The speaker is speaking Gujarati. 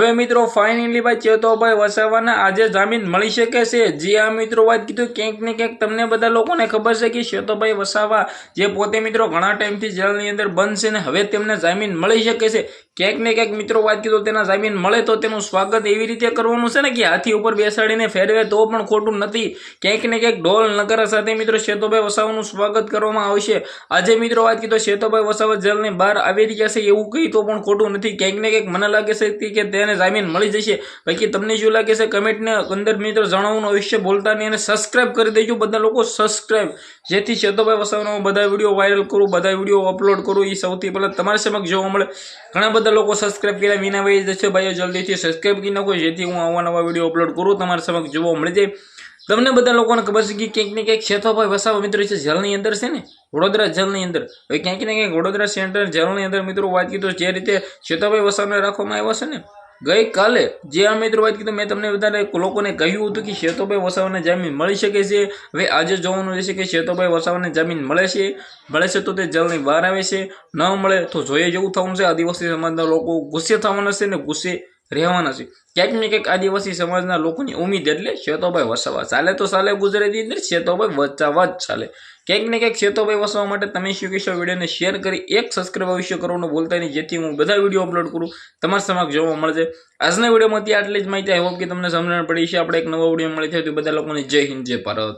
હવે મિત્રો ફાઇનલી ભાઈ ચેતોભાઈ વસાવાના આજે જામીન મળી શકે છે. જે આ મિત્રો, વાત કીધું, ક્યાંક ને ક્યાંક તમને બધા લોકોને ખબર છે કે ચેતોભાઈ વસાવા જે પોતે મિત્રો ઘણા ટાઈમથી જેલની અંદર બંધ છે ને હવે તેમને જામીન મળી શકે છે. ક્યાંક ને ક્યાંક મિત્રો વાત કીધો તેના જામીન મળે તો તેનું સ્વાગત એવી રીતે કરવાનું છે ને કે હાથી ઉપર બેસાડીને ફેરવે તો પણ ખોટું નથી. ક્યાંક ને ક્યાંક ઢોલ નગરા સાથે મિત્રો શેતોભાઈ વસાવાનું સ્વાગત કરવામાં આવશે. આજે મિત્રો વાત કીધો શેતોભાઈ વસાવા જેલની બહાર આવી રહ્યા છે એવું કહી તો પણ ખોટું નથી. ક્યાંક ને ક્યાંક મને લાગે છે કે તેને જામીન મળી જશે. બાકી તમને શું લાગે છે કમેન્ટને અંદર મિત્રો જણાવવાનું અવશ્ય બોલતા નહીં અને સબસ્ક્રાઇબ કરી દેજો. બધા લોકો સબસ્ક્રાઇબ જેથી શેતોભાઈ વસાવાનો બધા વીડિયો વાયરલ કરું, બધા વીડિયો અપલોડ કરું. એ સૌથી પહેલાં તમારા સમક્ષ જોવા મળે. ઘણા બધા લોકો સબસ્ક્રાઇબ કર્યા વિના વહી જશે ભાઈઓ, જલ્દીથી સબસ્ક્રાઈબ કરી નાખો, જેથી હું આવા નવા વીડિયો અપલોડ કરું, તમારા સમક્ષ જોવા મળી જાય. તમને બધા લોકોને ખબર છે કે ક્યાંક ને ક્યાંક શેથોભાઈ વસાવા મિત્રો છે, જેલની અંદર છે ને? વડોદરા જેલની અંદર. હવે ક્યાંક ને ક્યાંક વડોદરા સેન્ટર જેલની અંદર મિત્રો વાત કીધું જે રીતે શેથોભાઈ વસાવાને રાખવામાં આવ્યો છે ને? ગઈકાલે જે આ મિત્રો વાત કીધું, મેં તમને બધાને લોકોને કહ્યું હતું કે શેતોભાઈ વસાવાને જામીન મળી શકે છે. હવે આજે જોવાનું રહેશે કે શેતોભાઈ વસાવાને જામીન મળે છે. મળે છે તો તે જલની બહાર આવે છે. ન મળે તો જોઈએ જેવું થવાનું છે. આદિવાસી સમાજના લોકો ગુસ્સે થવાના છે ને ગુસ્સે રહેવાના છે. ક્યાંક ને ક્યાંક આદિવાસી સમાજના લોકોની ઉમેદ એટલે શેતોભાઈ વસાવા. ચાલે તો ચાલે, ગુજરાતી અંદર શેતોભાઈ વચાવા જ ચાલે. ક્યાંક ને ક્યાંક શેતોભાઈ વસાવા માટે તમે શું કહેશો? વિડીયોને શેર કરી એક સબસ્ક્રાઈબ અવશ્ય કરવાનું બોલતા નહીં. જેથી હું બધા વીડિયો અપલોડ કરું. તમારા સમક્ષ જોવા મળશે. આજના વિડીયોમાંથી આટલી જ માહિતી. આઈ કે તમને સમજણ પડી છે આપણે એક નવો વીડિયો મળી થયો તો બધા લોકોને જય હિન્દ, જય ભારત.